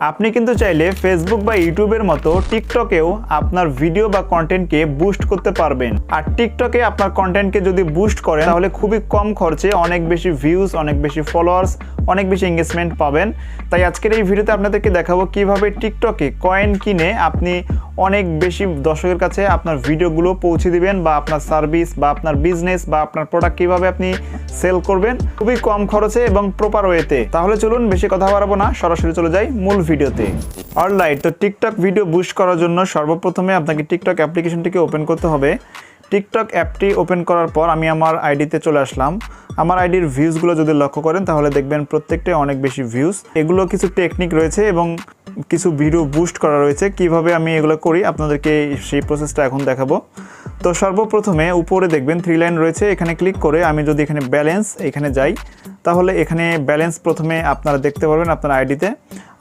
আপনি কিন্তু চাইলে ফেসবুক বা ইউটিউবের মতো টিকটকেও আপনার ভিডিও বা কন্টেন্টকে বুস্ট করতে পারবেন। আর টিকটকে আপনার কন্টেন্টকে যদি বুস্ট করেন, তাহলে খুবই কম খরচে অনেক বেশি ভিউজ অনেক বেশি ফলোয়ার্স অনেক বেশি এঙ্গেজমেন্ট পাবেন। তাই আজকের এই ভিডিওতে আপনাদেরকে দেখাবো কীভাবে টিকটকে কয়েন কিনে আপনি অনেক বেশি দর্শকের কাছে আপনার ভিডিওগুলো পৌঁছে দিবেন বা আপনার সার্ভিস বা আপনার বিজনেস বা আপনার প্রোডাক্ট কীভাবে আপনি সেল করবেন। খুবই কম খরচে এবং প্রপার ওয়েতে তাহলে চলুন, বেশি কথা বাড়াবো না, সরাসরি চলে যাই মূল ভিডিওতে। অলরাইট তো টিকটক ভিডিও বুস্ট করার জন্য সর্বপ্রথমে আপনাকে টিকটক অ্যাপ্লিকেশনটিকে ওপেন করতে হবে। টিকটক অ্যাপটি ওপেন করার পর আমি আমার আইডিতে চলে আসলাম। আমার আইডির ভিউজগুলো যদি লক্ষ্য করেন, তাহলে দেখবেন প্রত্যেকটাই অনেক বেশি ভিউজ এগুলো কিছু টেকনিক রয়েছে এবং কিছু ভিডিও বুস্ট করা রয়েছে। কীভাবে আমি এগুলো করি, আপনাদেরকে সেই প্রসেসটা এখন দেখাবো। তো সর্বপ্রথমে উপরে দেখবেন থ্রি লাইন রয়েছে, এখানে ক্লিক করে আমি যদি এখানে ব্যালেন্স এখানে যাই, তাহলে এখানে ব্যালেন্স প্রথমে আপনারা দেখতে পারবেন আপনার আইডিতে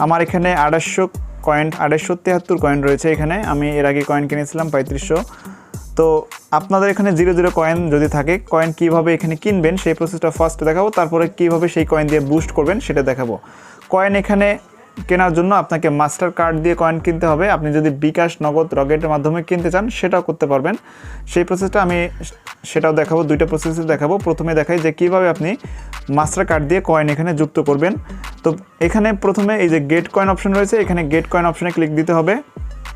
আমার এখানে আড়াইশো কয়েন আড়াইশো তিয়াত্তর কয়েন রয়েছে এখানে, আমি এর আগে কয়েন কিনেছিলাম পঁয়ত্রিশশো। তো আপনাদের এখানে জিরো জিরো কয়েন যদি থাকে কয়েন কীভাবে এখানে কিনবেন, সেই প্রসেসটা ফার্স্ট দেখাবো, তারপরে কীভাবে সেই কয়েন দিয়ে বুস্ট করবেন, সেটা দেখাবো। কয়েন এখানে কেনার জন্য আপনাকে মাস্টার কার্ড দিয়ে কয়েন কিনতে হবে। আপনি যদি বিকাশ নগদ রকেটের মাধ্যমে কিনতে চান, সেটাও করতে পারবেন। সেই প্রসেসটা আমি সেটাও দেখাবো, দুইটা প্রসেসে দেখাবো। প্রথমে দেখাই যে কীভাবে আপনি মাস্টার কার্ড দিয়ে কয়েন এখানে যুক্ত করবেন। তো এখানে প্রথমে এই যে গেট কয়েন অপশন রয়েছে, এখানে গেট কয়েন অপশনে ক্লিক দিতে হবে।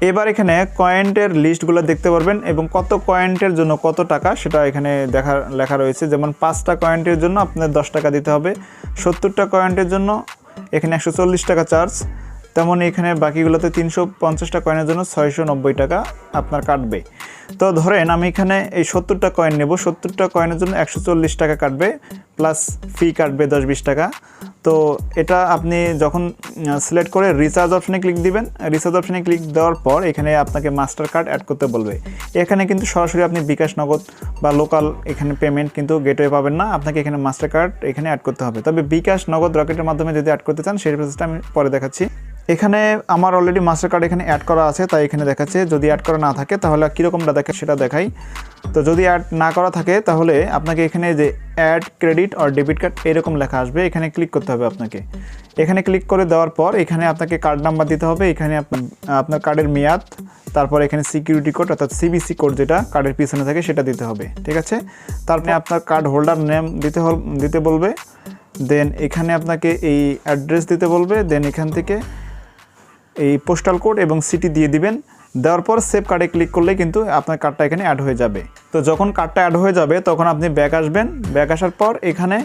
এবার এখানে কয়েন্টের লিস্টগুলো দেখতে পারবেন এবং কত কয়েন্টের জন্য কত টাকা সেটা এখানে দেখা, লেখা রয়েছে। যেমন পাঁচটা কয়েন্টের জন্য আপনার দশ টাকা দিতে হবে, সত্তরটা কয়েন্টের জন্য এখানে একশো চল্লিশ টাকা চার্জ তেমন এখানে বাকিগুলোতে তিনশো পঞ্চাশটা কয়েনের জন্য ছয়শো নব্বই টাকা আপনার কাটবে। তো ধরেন আমি এখানে এই সত্তরটা কয়েন নেব, সত্তরটা কয়েনের জন্য একশো চল্লিশ টাকা কাটবে প্লাস ফি কাটবে দশ বিশ টাকা। তো এটা আপনি যখন সিলেক্ট করে রিচার্জ অপশানে ক্লিক দিবেন রিচার্জ অপশানে ক্লিক দেওয়ার পর এখানে আপনাকে মাস্টার কার্ড অ্যাড করতে বলবে। এখানে কিন্তু সরাসরি আপনি বিকাশ নগদ বা লোকাল এখানে পেমেন্ট কিন্তু গেটওয়ে পাবেন না, আপনাকে এখানে মাস্টার কার্ড এখানে অ্যাড করতে হবে। তবে বিকাশ নগদ রকেটের মাধ্যমে যদি অ্যাড করতে চান, সেই প্রসেসটা আমি পরে দেখাচ্ছি। এখানে আমার অলরেডি মাস্টার কার্ড এখানে অ্যাড করা আছে, তাই এখানে দেখাচ্ছে, যদি অ্যাড করা না থাকে তাহলে কীরকমটা দেখে সেটা দেখাই। তো যদি অ্যাড না করা থাকে তাহলে আপনাকে এখানে যে অ্যাড ক্রেডিট আর ডেবিট কার্ড এরকম লেখা আসবে, এখানে ক্লিক করতে হবে আপনাকে। এখানে ক্লিক করে দেওয়ার পর এখানে আপনাকে কার্ড নাম্বার দিতে হবে, এখানে আপনার কার্ডের মেয়াদ, তারপর এখানে সিকিউরিটি কোড অর্থাৎ সিবিসি কোড যেটা কার্ডের পিছনে থাকে সেটা দিতে হবে, ঠিক আছে? তারপরে আপনার কার্ড হোল্ডার নেম দিতে দিতে বলবে দেন এখানে আপনাকে এই অ্যাড্রেস দিতে বলবে দেন এখান থেকে এই পোস্টাল কোড এবং সিটি দিয়ে দিবেন। দেওয়ার পর সেভ কার্ডে ক্লিক করলে কিন্তু আপনার কার্ডটা এখানে অ্যাড হয়ে যাবে। তো যখন কার্ডটা অ্যাড হয়ে যাবে, তখন আপনি ব্যাক আসবেন। ব্যাক আসার পর এখানে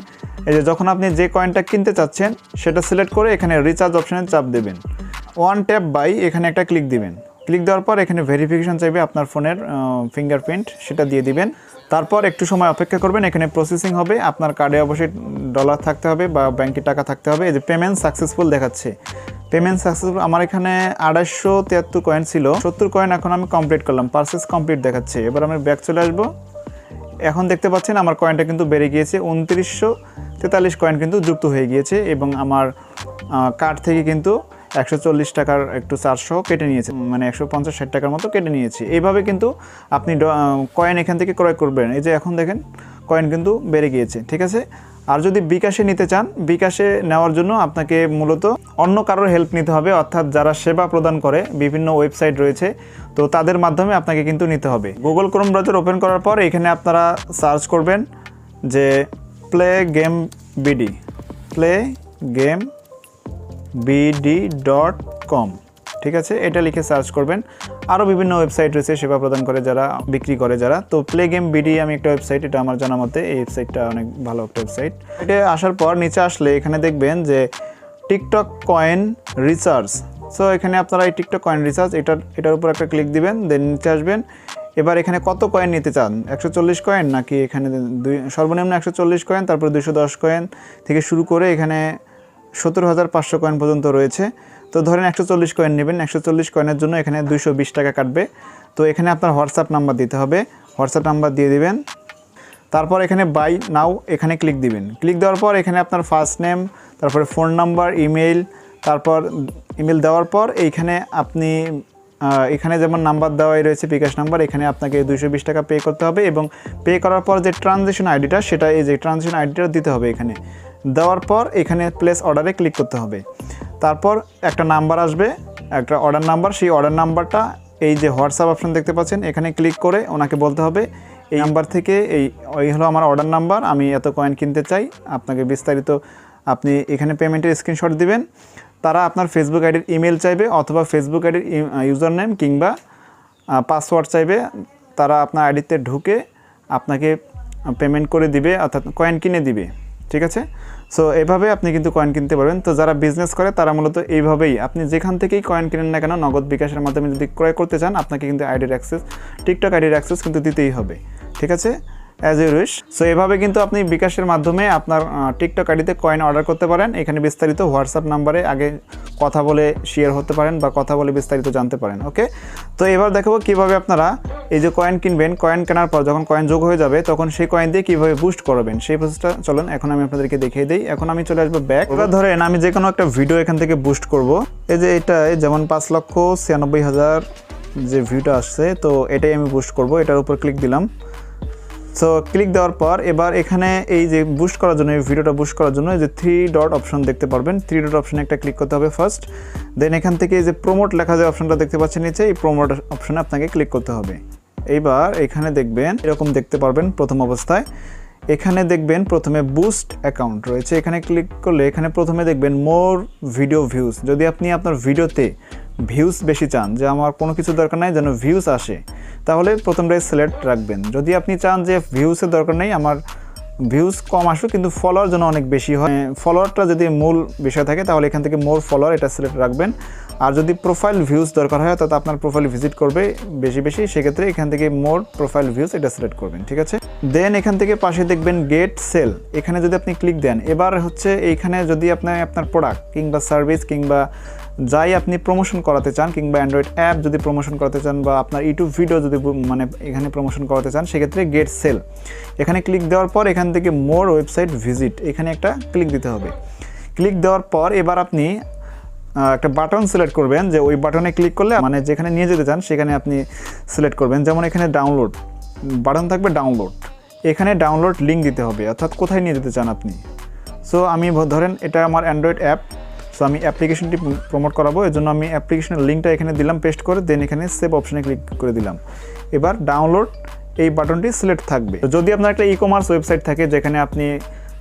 এই যে যখন আপনি যে কয়েনটা কিনতে চাচ্ছেন, সেটা সিলেক্ট করে এখানে রিচার্জ অপশানে চাপ দেবেন। ওয়ান ট্যাপ বাই এখানে একটা ক্লিক দিবেন। ক্লিক দেওয়ার পর এখানে ভেরিফিকেশন চাইবে আপনার ফোনের ফিঙ্গারপ্রিন্ট সেটা দিয়ে দিবেন। তারপর একটু সময় অপেক্ষা করবেন, এখানে প্রসেসিং হবে। আপনার কার্ডে অবশ্যই ডলার থাকতে হবে বা ব্যাংকে টাকা থাকতে হবে। এই যে পেমেন্ট সাকসেসফুল দেখাচ্ছে। পেমেন্ট সাকসেসফুল আমার এখানে আড়াইশো তিয়াত্তর কয়েন ছিল। সত্তর কয়েন এখন আমি কমপ্লিট করলাম পার্সেস কমপ্লিট দেখাচ্ছে। এবার আমি ব্যাক চলে আসব। এখন দেখতে পাচ্ছেন আমার কয়েনটা কিন্তু বেড়ে গিয়েছে, উনত্রিশশো তেতাল্লিশ কয়েন কিন্তু যুক্ত হয়ে গিয়েছে এবং আমার কার্ড থেকে কিন্তু একশো চল্লিশ টাকার একটু চারশো কেটে নিয়েছে। মানে একশো পঞ্চাশ ষাট টাকার মতো কেটে নিয়েছে। এইভাবে কিন্তু আপনি কয়েন এখান থেকে ক্রয় করবেন। এই যে এখন দেখেন কয়েন কিন্তু বেড়ে গিয়েছে, ঠিক আছে? আর যদি বিকাশে নিতে চান, বিকাশে নেওয়ার জন্য আপনাকে মূলত অন্য কারোর হেল্প নিতে হবে, অর্থাৎ যারা সেবা প্রদান করে, বিভিন্ন ওয়েবসাইট রয়েছে, তো তাদের মাধ্যমে আপনাকে কিন্তু নিতে হবে। গুগল ক্রোম ব্রাউজার ওপেন করার পর এখানে আপনারা সার্চ করবেন যে play game BD play game BD dot com ঠিক আছে? এটা লিখে সার্চ করবেন। আরও বিভিন্ন ওয়েবসাইট রয়েছে সেবা প্রদান করে যারা, বিক্রি করে যারা। তো প্লে গেম বিডি আমি একটা ওয়েবসাইট এটা আমার জানা মতে এই ওয়েবসাইটটা অনেক ভালো একটা ওয়েবসাইট এটা আসার পর নিচে আসলে এখানে দেখবেন যে টিকটক কয়েন রিচার্জ সো এখানে আপনারা এই টিকটক কয়েন রিচার্জ এটার এটার উপর একটা ক্লিক দিবেন দেন নিচে আসবেন। এবার এখানে কত কয়েন নিতে চান? একশো চল্লিশ কয়েন নাকি এখানে দুই, সর্বনিম্ন একশো চল্লিশ কয়েন তারপর দুশো দশ কয়েন থেকে শুরু করে এখানে সত্তর হাজার পাঁচশো কয়েন পর্যন্ত রয়েছে। তো ধরেন একশো চল্লিশ কয়েন নেবেন, একশো চল্লিশ কয়েনের জন্য এখানে দুইশো বিশ টাকা কাটবে। তো এখানে আপনার হোয়াটসঅ্যাপ নাম্বার দিতে হবে। হোয়াটসঅ্যাপ নাম্বার দিয়ে দিবেন। তারপর এখানে বাই নাও এখানে ক্লিক দিবেন। ক্লিক দেওয়ার পর এখানে আপনার ফার্স্ট নেম তারপরে ফোন নাম্বার ইমেল তারপর ইমেল দেওয়ার পর এইখানে আপনি এখানে যেমন নাম্বার দেওয়াই রয়েছে, বিকাশ নাম্বার এখানে আপনাকে দুইশো বিশ টাকা পে করতে হবে এবং পে করার পর যে ট্রানজেকশন আইডিটা সেটা এই যে ট্রানজেকশন আইডিটা দিতে হবে এখানে। দেওয়ার পর এখানে প্লেস অর্ডারে ক্লিক করতে হবে। তারপর একটা নাম্বার আসবে, একটা অর্ডার নাম্বার সেই অর্ডার নাম্বারটা এই যে হোয়াটসঅ্যাপ অপশন দেখতে পাচ্ছেন, এখানে ক্লিক করে ওনাকে বলতে হবে, এই নাম্বার থেকে এই ওই হলো আমার অর্ডার নাম্বার আমি এত কয়েন কিনতে চাই, আপনাকে বিস্তারিত আপনি এখানে পেমেন্টের স্ক্রিনশট দিবেন। তারা আপনার ফেসবুক আইডির ইমেল চাইবে অথবা ফেসবুক আইডির ইউজার নেম কিংবা পাসওয়ার্ড চাইবে, তারা আপনার আইডিতে ঢুকে আপনাকে পেমেন্ট করে দিবে, অর্থাৎ কয়েন কিনে দিবে, ঠিক আছে? সো এভাবে আপনি কিন্তু কয়েন কিনতে পারবেন। তো যারা বিজনেস করে, তারা মূলত এইভাবেই। আপনি যেখান থেকেই কয়েন কিনেন না কেন, নগদ বিকাশের মাধ্যমে যদি ক্রয় করতে চান, আপনাকে কিন্তু আইডির অ্যাক্সেস টিকটক আইডির অ্যাক্সেস কিন্তু দিতেই হবে। ঠিক আছে? অ্যাজ ইউ উইশ সো এভাবে কিন্তু আপনি বিকাশের মাধ্যমে আপনার টিকটক আইডিতে কয়েন অর্ডার করতে পারেন। এখানে বিস্তারিত হোয়াটসঅ্যাপ নাম্বারে আগে কথা বলে শেয়ার হতে পারেন বা কথা বলে বিস্তারিত জানতে পারেন ওকে তো এবার দেখাবো কীভাবে আপনারা এই যে কয়েন কিনবেন কয়েন কেনার পর যখন কয়েন যোগ হয়ে যাবে, তখন সেই কয়েন দিয়ে কীভাবে বুস্ট করবেন? সেই প্রসেসটা চলুন, এখন আমি আপনাদেরকে দেখিয়ে দিই। এখন আমি চলে আসব ব্যাক এবার ধরেন আমি যে কোনো একটা ভিডিও এখান থেকে বুস্ট করব। এই যে এটাই যেমন পাঁচ লক্ষ ছিয়ানব্বই হাজার যে ভিউটা আসছে, তো এটাই আমি বুস্ট করব। এটার উপর ক্লিক দিলাম। সো ক্লিক দেওয়ার পর এবার এখানে এই যে বুস্ট করার জন্য, এই ভিডিওটা বুস্ট করার জন্য এই যে থ্রি ডট অপশন দেখতে পারবেন। থ্রি ডট অপশনে একটা ক্লিক করতে হবে ফার্স্ট দেন এখান থেকে এই যে প্রোমোট লেখা যে অপশনটা দেখতে পাচ্ছেন নিচে, এই প্রোমোট অপশনে আপনাকে ক্লিক করতে হবে। এইবার এখানে দেখবেন, এরকম দেখতে পারবেন প্রথম অবস্থায়। এখানে দেখবেন প্রথমে বুস্ট অ্যাকাউন্ট রয়েছে। এখানে ক্লিক করলে এখানে প্রথমে দেখবেন মোর ভিডিও ভিউজ যদি আপনি আপনার ভিডিওতে ভিউজ বেশি চান, যে আমার কোনো কিছু দরকার নাই, যেন ভিউজ আসে, তাহলে প্রথমটাই সিলেক্ট রাখবেন। যদি আপনি চান যে ভিউসের দরকার নেই, আমার ভিউজ কম আসুক, কিন্তু ফলোয়ার যেন অনেক বেশি হয়। ফলোয়ারটা যদি মূল বিষয় থাকে, তাহলে এখান থেকে মোর ফলোয়ার এটা সিলেক্ট রাখবেন। আর যদি প্রোফাইল ভিউজ দরকার হয় তাতে আপনার প্রোফাইল ভিজিট করবে বেশি বেশি, সেক্ষেত্রে এখান থেকে মোর প্রোফাইল ভিউজ এটা সিলেক্ট করবেন, ঠিক আছে? দেন এখান থেকে পাশে দেখবেন গেট সেল এখানে যদি আপনি ক্লিক দেন, এবার হচ্ছে এইখানে যদি আপনি আপনার প্রোডাক্ট কিংবা সার্ভিস কিংবা যাই আপনি প্রমোশন করাতে চান কিংবা অ্যান্ড্রয়েড অ্যাপ যদি প্রমোশন করাতে চান বা আপনার ইউটিউব ভিডিও যদি মানে এখানে প্রমোশন করাতে চান, সেক্ষেত্রে গেট সেল এখানে ক্লিক দেওয়ার পর এখান থেকে মোর ওয়েবসাইট ভিজিট এখানে একটা ক্লিক দিতে হবে। ক্লিক দেওয়ার পর এবার আপনি একটা বাটন সিলেক্ট করবেন যে ওই বাটনে ক্লিক করলে মানে যেখানে নিয়ে যেতে চান, সেখানে আপনি সিলেক্ট করবেন। যেমন এখানে ডাউনলোড বাটন থাকবে ডাউনলোড এখানে ডাউনলোড লিঙ্ক দিতে হবে, অর্থাৎ কোথায় নিয়ে যেতে চান আপনি? সো আমি ধরেন এটা আমার অ্যান্ড্রয়েড অ্যাপ সো আমি অ্যাপ্লিকেশনটি প্রমোট করাবো এর জন্য আমি অ্যাপ্লিকেশনের লিঙ্কটা এখানে দিলাম পেস্ট করে দেন এখানে সেভ অপশানে ক্লিক করে দিলাম। এবার ডাউনলোড এই বাটনটি সিলেক্ট থাকবে। যদি আপনার একটা ই কমার্স ওয়েবসাইট থাকে, যেখানে আপনি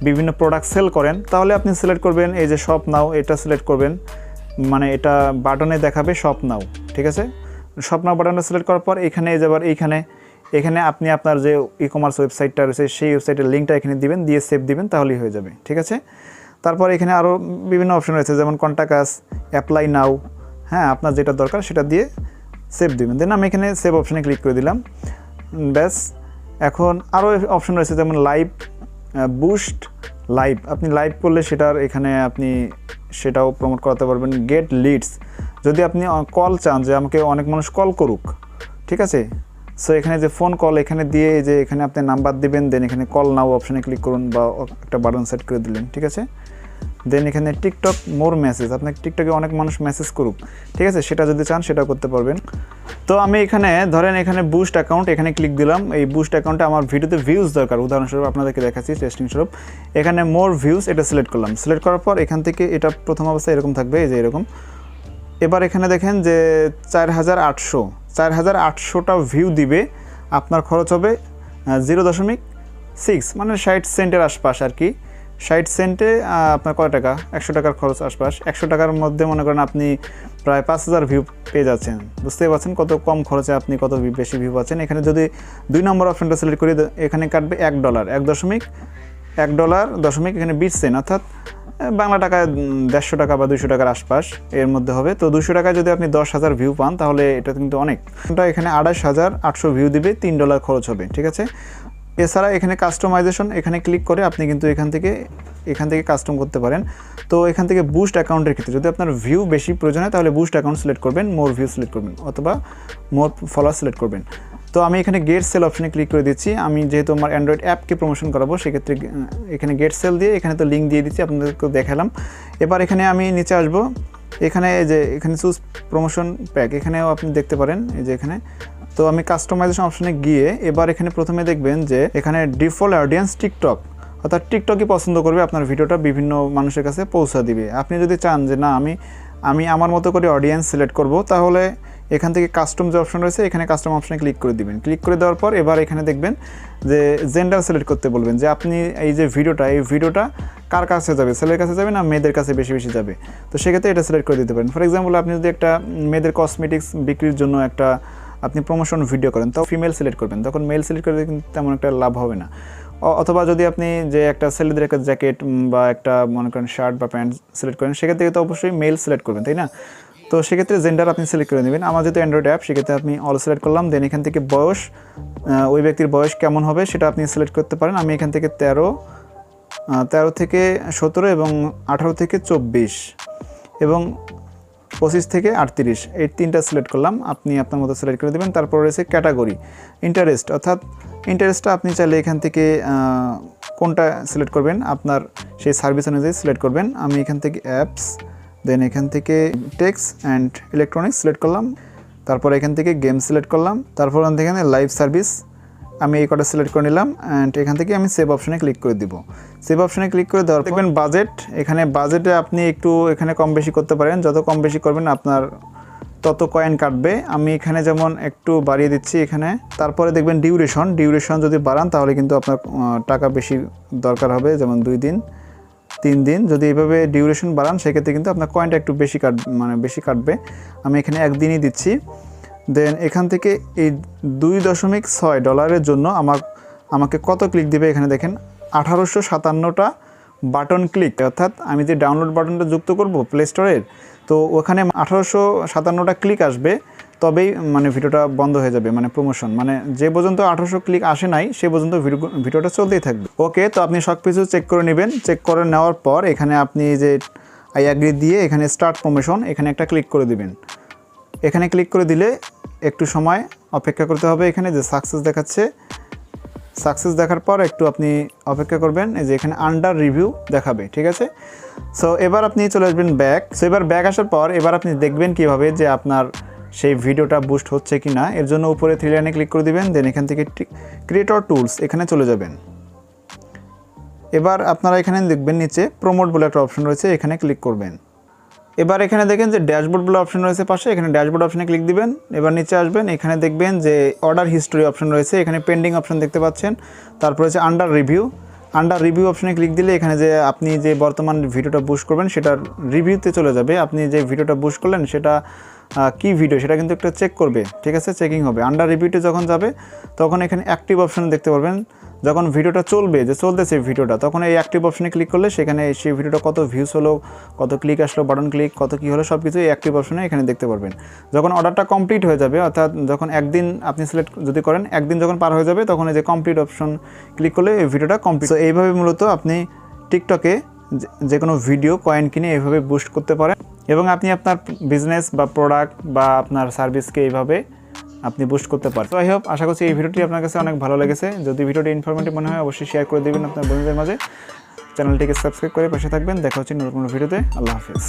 বিভিন্ন প্রোডাক্ট সেল করেন, তাহলে আপনি সিলেক্ট করবেন এই যে শপ নাও এটা সিলেক্ট করবেন। মানে এটা বাটনে দেখাবে শপ নাও ঠিক আছে? শপ নাও বাটনটা সিলেক্ট করার পর এখানে যাবার এইখানে, এখানে আপনি আপনার যে ই কমার্স ওয়েবসাইটটা রয়েছে, সেই ওয়েবসাইটের লিঙ্কটা এখানে দিবেন, দিয়ে সেভ দিবেন, তাহলেই হয়ে যাবে, ঠিক আছে? তারপর এখানে আরও বিভিন্ন অপশন রয়েছে, যেমন কন্টাকাস অ্যাপ্লাই নাও হ্যাঁ আপনার যেটা দরকার সেটা দিয়ে সেভ দিবেন। দেন আমি এখানে সেভ অপশনে ক্লিক করে দিলাম। ব্যাস। এখন আরও অপশন রয়েছে, যেমন লাইভ বুস্ট লাইভ আপনি লাইভ করলে সেটার এখানে আপনি সেটাও প্রমোট করাতে পারবেন। গেট লিডস যদি আপনি কল চান যে আমাকে অনেক মানুষ কল করুক, ঠিক আছে? সো এখানে যে ফোন কল এখানে দিয়ে যে এখানে আপনি নাম্বার দিবেন দেন এখানে কল নাও অপশানে ক্লিক করুন বা একটা বাটন সেট করে দিলেন, ঠিক আছে? দেন এখানে টিকটক মোর মেসেজ আপনাকে টিকটকে অনেক মানুষ মেসেজ করুক, ঠিক আছে? সেটা যদি চান সেটা করতে পারবেন। তো আমি এখানে, ধরেন এখানে বুস্ট অ্যাকাউন্ট এখানে ক্লিক দিলাম। এই বুস্ট অ্যাকাউন্টে আমার ভিডিওতে ভিউজ দরকার। উদাহরণস্বরূপ, আপনাদেরকে দেখাচ্ছি টেস্টিং স্বরূপ এখানে মোর ভিউজ এটা সিলেক্ট করলাম। সিলেক্ট করার পর এখান থেকে এটা প্রথম অবস্থায় এরকম থাকবে, এই যে এরকম। এবার এখানে দেখেন যে চার হাজার আটশো। চার হাজার আটশোটা ভিউ দিবে। আপনার খরচ হবে জিরো দশমিক সিক্স মানে ষাট সেন্টের আশপাশ আর কি। ষাট সেন্টে আপনার কয় টাকা? একশো টাকার খরচ আশপাশ। একশো টাকার মধ্যে মনে করেন আপনি প্রায় পাঁচ হাজার ভিউ পেয়ে যাচ্ছেন। বুঝতেই পারছেন কত কম খরচে আপনি কত বেশি ভিউ পাচ্ছেন। এখানে যদি দুই নম্বর অপশনটা সিলেক্ট করি, এখানে কাটবে এক ডলার এক দশমিক, এক ডলার দশমিক, এখানে বিশ সেন্ট অর্থাৎ বাংলা টাকা দেড়শো টাকা বা দুশো টাকার আশপাশ এর মধ্যে হবে। তো দুশো টাকায় যদি আপনি দশ হাজার ভিউ পান, তাহলে এটা কিন্তু অনেক। এখানে আড়াইশ হাজার আটশো ভিউ দিবে, তিন ডলার খরচ হবে, ঠিক আছে? এছাড়া এখানে কাস্টমাইজেশন এখানে ক্লিক করে আপনি কিন্তু এখান থেকে এখান থেকে কাস্টম করতে পারেন। তো এখান থেকে বুস্ট অ্যাকাউন্টের ক্ষেত্রে যদি আপনার ভিউ বেশি প্রয়োজন হয়, তাহলে বুস্ট অ্যাকাউন্ট সিলেক্ট করবেন মোর ভিউ সিলেক্ট করবেন, অথবা মোর ফলোয়ার সিলেক্ট করবেন। তো আমি এখানে গেট সেল অপশানে ক্লিক করে দিচ্ছি। আমি যেহেতু আমার অ্যান্ড্রয়েড অ্যাপকে প্রমোশন করাবো, সেক্ষেত্রে এখানে গেট সেল দিয়ে এখানে তো লিঙ্ক দিয়ে দিচ্ছি আপনাদেরকে দেখালাম। এবার এখানে আমি নিচে আসব। এখানে যে, এখানে চুজ প্রমোশন প্যাক এখানেও আপনি দেখতে পারেন, এই যে এখানে। তো আমি কাস্টমাইজেশন অপশনে গিয়ে এবার এখানে প্রথমে দেখবেন যে, এখানে ডিফল্ট অডিয়েন্স টিকটক অর্থাৎ টিকটকই পছন্দ করবে, আপনার ভিডিওটা বিভিন্ন মানুষের কাছে পৌঁছা দিবে। আপনি যদি চান যে, না, আমি আমি আমার মতো করে অডিয়েন্স সিলেক্ট করব, তাহলে এখান থেকে কাস্টম যে অপশন রয়েছে, এখানে কাস্টম অপশনে ক্লিক করে দিবেন। ক্লিক করে দেওয়ার পর এবার এখানে দেখবেন যে জেন্ডার সিলেক্ট করতে বলবেন, যে আপনি এই যে ভিডিওটা এই ভিডিওটা কার কাছে যাবে? ছেলের কাছে যাবে না মেয়েদের কাছে বেশি বেশি যাবে? তো সেক্ষেত্রে এটা সিলেক্ট করে দিতে পারেন। ফর এক্সাম্পল আপনি যদি একটা মেয়েদের কসমেটিক্স বিক্রির জন্য একটা আপনি প্রমোশন ভিডিও করেন তো ফিমেল সিলেক্ট করবেন। তখন মেল সিলেক্ট করলে কিন্তু তেমন একটা লাভ হবে না। অথবা যদি আপনি যে একটা ছেলেদের একটা জ্যাকেট বা একটা মনে করেন শার্ট বা প্যান্ট সিলেক্ট করেন, সেক্ষেত্রে তো অবশ্যই মেল সিলেক্ট করবেন, তাই না? তো সেক্ষেত্রে জেন্ডার আপনি সিলেক্ট করে নেবেন। আমার যেহেতু অ্যান্ড্রয়েড অ্যাপ সেক্ষেত্রে আপনি অল সিলেক্ট করলাম দেন এখান থেকে বয়স ওই ব্যক্তির বয়স কেমন হবে সেটা আপনি সিলেক্ট করতে পারেন। আমি এখান থেকে তেরো তেরো থেকে সতেরো এবং আঠারো থেকে চব্বিশ এবং পঁচিশ থেকে আটত্রিশ, এই তিনটা সিলেক্ট করলাম। আপনি আপনার মতো সিলেক্ট করে দেবেন। তারপর রয়েছে ক্যাটাগরি ইন্টারেস্ট অর্থাৎ ইন্টারেস্টটা আপনি চাইলে এখান থেকে কোনটা সিলেক্ট করবেন? আপনার সেই সার্ভিস অনুযায়ী সিলেক্ট করবেন। আমি এখান থেকে অ্যাপস দেন এখান থেকে টেক্স অ্যান্ড ইলেকট্রনিক্স সিলেক্ট করলাম। তারপর এখান থেকে গেম সিলেক্ট করলাম। তারপর এখান লাইভ সার্ভিস আমি এই কটা সিলেক্ট করে নিলাম অ্যান্ড এখান থেকে আমি সেভ অপশনে ক্লিক করে দিব। সেভ অপশনে ক্লিক করে দেওয়ার দেখবেন বাজেট এখানে বাজেটে আপনি একটু এখানে কম বেশি করতে পারেন। যত কম বেশি করবেন আপনার তত কয়েন কাটবে। আমি এখানে যেমন একটু বাড়িয়ে দিচ্ছি এখানে। তারপরে দেখবেন ডিউরেশন ডিউরেশন যদি বাড়ান তাহলে কিন্তু আপনার টাকা বেশি দরকার হবে। যেমন দুই দিন। তিন দিন। যদি এইভাবে ডিউরেশন বাড়ান, সেক্ষেত্রে কিন্তু আপনার কয়েনটা একটু বেশি কাট মানে বেশি কাটবে। আমি এখানে একদিনই দিচ্ছি। দেন এখান থেকে এই দুই দশমিক ছয় ডলারের জন্য আমার, আমাকে কত ক্লিক দিবে এখানে দেখেন? আঠারোশো সাতান্নটা বাটন ক্লিক অর্থাৎ আমি যে ডাউনলোড বাটনটা যুক্ত করব প্লে স্টোরের তো ওখানে আঠারোশো সাতান্নটা ক্লিক আসবে। তবেই মানে ভিডিওটা বন্ধ হয়ে যাবে মানে প্রমোশন মানে যে পর্যন্ত আঠারোশো ক্লিক আসে নাই, সে পর্যন্ত ভিডিও ভিডিওটা চলতেই থাকবে। ওকে তো আপনি সব কিছু চেক করে নেবেন। চেক করে নেওয়ার পর এখানে আপনি যে আই অ্যাগ্রি দিয়ে এখানে স্টার্ট প্রমোশন এখানে একটা ক্লিক করে দিবেন। এখানে ক্লিক করে দিলে একটু সময় অপেক্ষা করতে হবে এখানে যে সাকসেস দেখাচ্ছে। সাকসেস দেখার পর একটু আপনি অপেক্ষা করবেন, এই যে এখানে আন্ডার রিভিউ দেখাবে, ঠিক আছে? সো এবার আপনি চলে আসবেন ব্যাক সো এবার ব্যাক আসার পর এবার আপনি দেখবেন কীভাবে যে আপনার সেই ভিডিওটা বুস্ট হচ্ছে কি না এর জন্য উপরে থ্রি লাইনে ক্লিক করে দিবেন দেন এখান থেকে ক্রিয়েটর টুলস এখানে চলে যাবেন। এবার আপনারা এখানে দেখবেন নিচে প্রমোট বলে একটা অপশন রয়েছে, এখানে ক্লিক করবেন। এবার এখানে দেখেন যে ড্যাশবোর্ড বলে অপশন রয়েছে পাশে, এখানে ড্যাশবোর্ড অপশনে ক্লিক দিবেন, এবার নিচে আসবেন, এখানে দেখবেন যে অর্ডার হিস্টোরি অপশন রয়েছে, এখানে পেন্ডিং অপশন দেখতে পাচ্ছেন, তারপর হচ্ছে আন্ডার রিভিউ আন্ডার রিভিউ অপশনে ক্লিক দিলে এখানে যে আপনি যে বর্তমান ভিডিওটা বুস্ট করবেন, সেটার রিভিউতে চলে যাবে। আপনি যে ভিডিওটা বুস্ট করলেন, সেটা কি ভিডিও সেটা কিন্তু একটা চেক করবে, ঠিক আছে? চেকিং হবে। আন্ডার রিভিউতে যখন যাবে, তখন এখানে অ্যাক্টিভ অপশন দেখতে পারবেন, যখন ভিডিওটা চলবে, যে চলতেছে ভিডিওটা তখন এই অ্যাক্টিভ অপশনে ক্লিক করলে সেখানে সেই ভিডিওটা কত ভিউস হলো, কত ক্লিক আসলো বাটন ক্লিক কত কী হলো সব কিছু এই অ্যাক্টিভ অপশনে এখানে দেখতে পারবেন। যখন অর্ডারটা কমপ্লিট হয়ে যাবে, অর্থাৎ যখন একদিন আপনি সিলেক্ট যদি করেন, একদিন যখন পার হয়ে যাবে, তখন এই যে কমপ্লিট অপশন ক্লিক করলে এই ভিডিওটা কমপ্লিট এইভাবে মূলত আপনি টিকটকে যে- যে কোনো ভিডিও কয়েন কিনে এইভাবে বুস্ট করতে পারেন। এবং আপনি আপনার বিজনেস বা প্রোডাক্ট বা আপনার সার্ভিসকে এইভাবে আপনি বুস্ট করতে পারেন তো আই হোপ আশা করছি এই ভিডিওটি আপনার কাছে অনেক ভালো লেগেছে। যদি ভিডিওটি ইনফরমেটিভ মনে হয়, অবশ্যই শেয়ার করে দেবেন আপনার বন্ধুদের মাঝে। চ্যানেলটিকে সাবস্ক্রাইব করে পাশে থাকবেন। দেখা হচ্ছে নতুন কোনো ভিডিওতে। আল্লাহ হাফিজ।